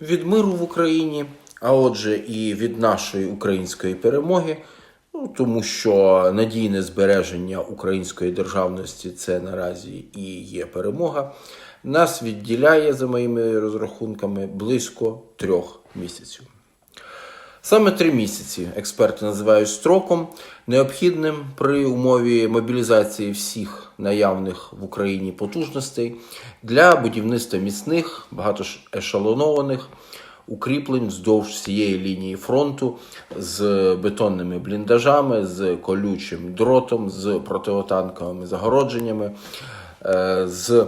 від миру в Україні, а отже, і від нашої української перемоги. Ну, тому що надійне збереження української державності це наразі і є перемога. Нас відділяє, за моїми розрахунками, близько трьох місяців. Саме три місяці експерти називають строком, необхідним при умові мобілізації всіх наявних в Україні потужностей для будівництва міцних, багатоешелонованих укріплень вздовж всієї лінії фронту з бетонними бліндажами, з колючим дротом, з противотанковими загородженнями, е, з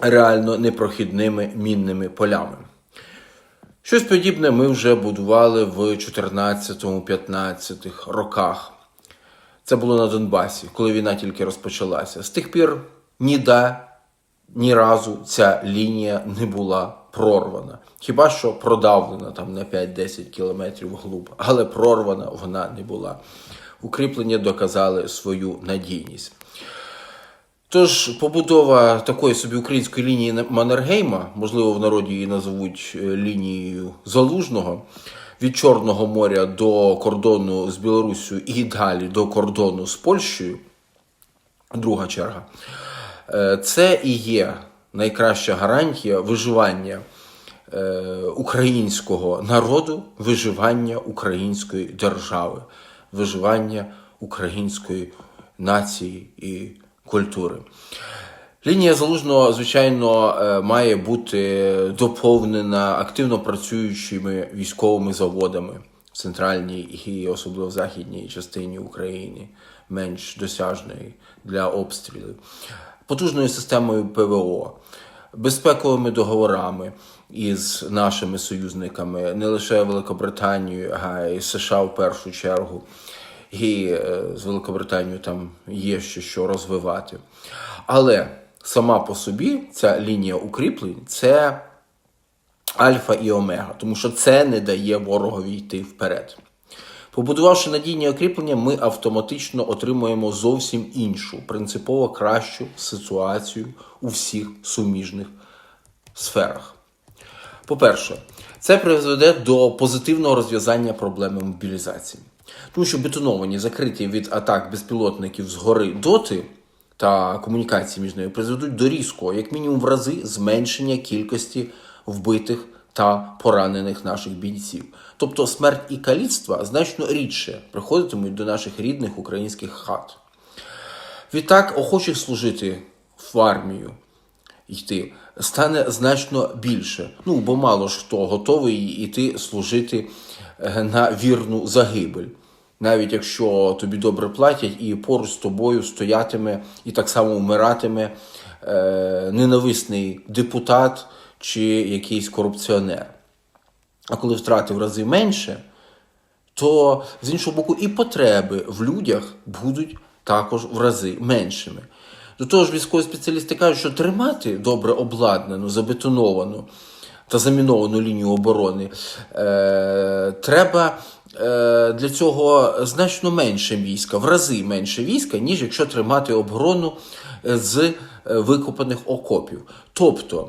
реально непрохідними мінними полями. Щось подібне ми вже будували в 14-15 роках. Це було на Донбасі, коли війна тільки розпочалася. З тих пір ніде, ні разу ця лінія не була прорвана. Хіба що продавлена там на 5-10 кілометрів вглуб, але прорвана вона не була. Укріплення доказали свою надійність. Тож побудова такої собі української лінії Маннергейма, можливо, в народі її назвуть е, лінією Залужного, від Чорного моря до кордону з Білоруссю і далі до кордону з Польщею, друга черга, е, це і є найкраща гарантія виживання е, українського народу, виживання української держави, виживання української нації і культури. Лінія залужного, звичайно, е, має бути доповнена активно працюючими військовими заводами в центральній і особливо в західній частині України, менш досяжної для обстрілів, потужною системою ПВО, безпековими договорами із нашими союзниками, не лише Великобританією, а й США в першу чергу. І е, з Великобританією там є ще що розвивати. Але сама по собі ця лінія укріплень це альфа і омега, тому що це не дає ворогові йти вперед. Побудувавши надійні укріплення, ми автоматично отримуємо зовсім іншу, принципово кращу ситуацію у всіх суміжних сферах. По-перше, це призведе до позитивного розв'язання проблеми мобілізації. Тому що бетоновані, закриті від атак безпілотників згори доти та комунікації між ними призведуть до різкого, як мінімум в рази, зменшення кількості вбитих та поранених наших бійців. Тобто смерть і каліцтва значно рідше приходитимуть до наших рідних українських хат. Відтак, охочих служити в армію йти стане значно більше. Ну, бо мало ж хто готовий йти служити е, на вірну загибель. Навіть якщо тобі добре платять, і поруч з тобою стоятиме і так само вмиратиме е, ненависний депутат чи якийсь корупціонер. А коли втрати в рази менше, то з іншого боку і потреби в людях будуть також в рази меншими. До того ж, військові спеціалісти кажуть, що тримати добре обладнану, забетоновану та заміновану лінію оборони е, треба для цього значно менше війська, в рази менше війська, ніж якщо тримати оборону з е, викопаних окопів. Тобто.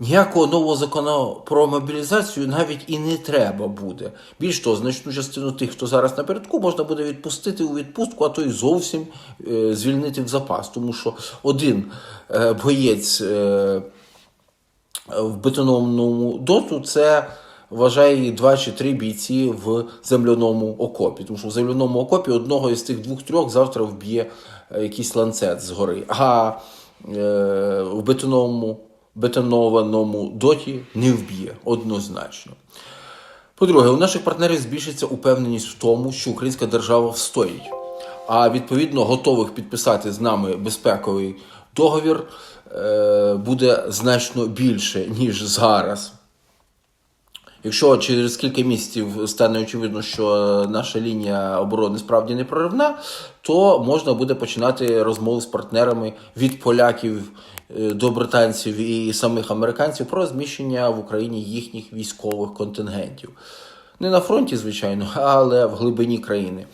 Ніякого нового закону про мобілізацію навіть і не треба буде. Більш того, значну частину тих, хто зараз напередку, можна буде відпустити у відпустку, а то й зовсім е, звільнити в запас. Тому що один е, боєць е, в бетонованому доту це вважає два чи три бійці в земляному окопі. Тому що в земляному окопі одного із тих двох-трьох завтра вб'є е, якийсь ланцет згори. А е, в бетонованому бетонованому доті не вб'є однозначно. По-друге, у наших партнерів збільшиться упевненість в тому, що українська держава встоїть, а відповідно готових підписати з нами безпековий договір е, буде значно більше, ніж зараз. Якщо через кілька місяців стане очевидно, що наша лінія оборони справді не проривна, то можна буде починати розмови з партнерами від поляків е, до британців і самих американців про розміщення в Україні їхніх військових контингентів. Не на фронті, звичайно, але в глибині країни.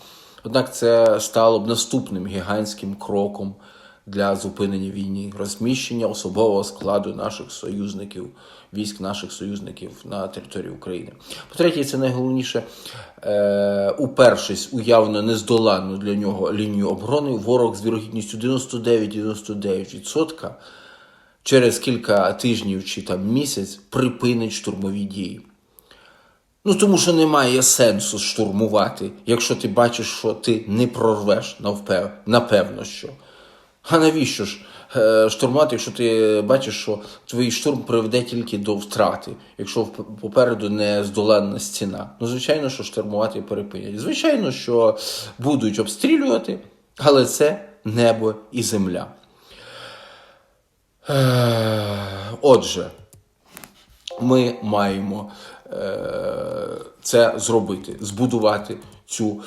Однак це стало б наступним гігантським кроком для зупинення війни, розміщення особового складу наших союзників, військ наших союзників на території України. По-третє, це найголовніше е, упершись у явно нездоланну для нього лінію оборони, ворог з вірогідністю 99-99% через кілька тижнів чи там місяць припинить штурмові дії. Ну, тому що немає сенсу штурмувати, якщо ти бачиш, що ти не прорвеш навпев... напевно, що. А навіщо ж е, штурмувати, якщо ти бачиш, що твій штурм приведе тільки до втрати, якщо попереду не здоланна стіна? Ну, звичайно, що штурмувати перепинять. Звичайно, що будуть обстрілювати, але це небо і земля. Е, Отже, ми маємо е, це зробити, збудувати цю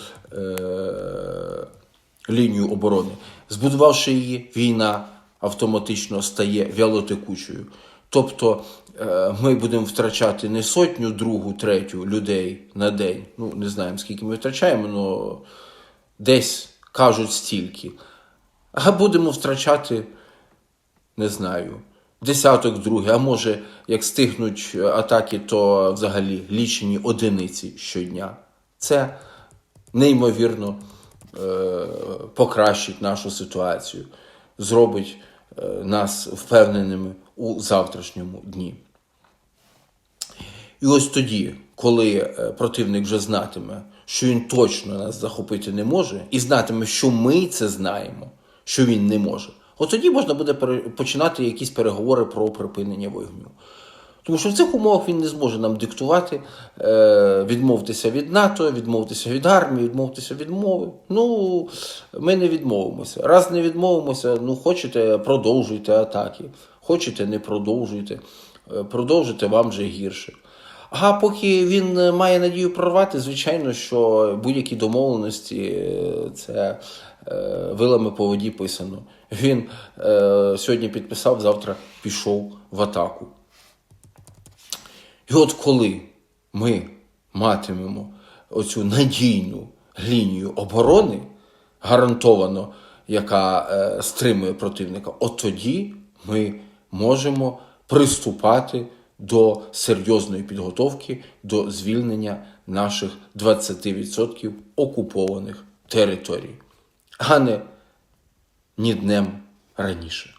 лінію оборони. Збудувавши її, війна автоматично стає вялотекучою. Тобто е, ми будемо втрачати не сотню, другу, третю людей на день. Ну, не знаємо, скільки ми втрачаємо, але десь кажуть стільки. А будемо втрачати не знаю, десяток другий, а може, як стигнуть атаки, то взагалі лічені одиниці щодня. Це неймовірно покращить нашу ситуацію, зробить е, нас впевненими у завтрашньому дні. І ось тоді, коли е, противник вже знатиме, що він точно нас захопити не може, і знатиме, що ми це знаємо, що він не може, от тоді можна буде починати якісь переговори про припинення вогню. Тому що в цих умовах він не зможе нам диктувати, е, відмовитися від НАТО, відмовитися від армії, відмовитися від мови. Ну, ми не відмовимося. Раз не відмовимося, ну хочете, продовжуйте атаки. Хочете, не продовжуйте. Е, Продовжуйте вам же гірше. А поки він е, має надію прорвати, звичайно, що будь-які домовленості це вилами по воді писано. Він сьогодні підписав, завтра пішов в атаку. І от коли ми матимемо оцю надійну лінію оборони, гарантовано, яка е, стримує противника, от тоді ми можемо приступати до серйозної підготовки до звільнення наших 20% окупованих територій, а не ні днем раніше.